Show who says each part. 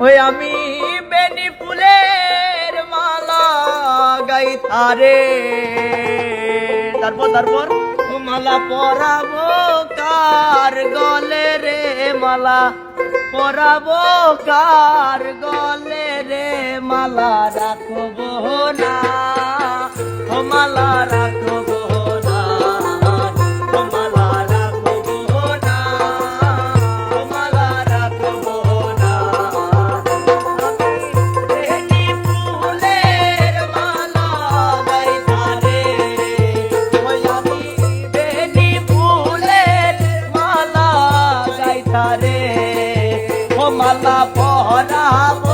Speaker 1: ওই আমি বেনি ফুলের মালা গাই তারে। তারপর তারপর? মালা পরাবো কার গলে রে মালা? পরাবো কার গলে রে মালা? রাখব না। মালা গাইতারে ও মালা পরাব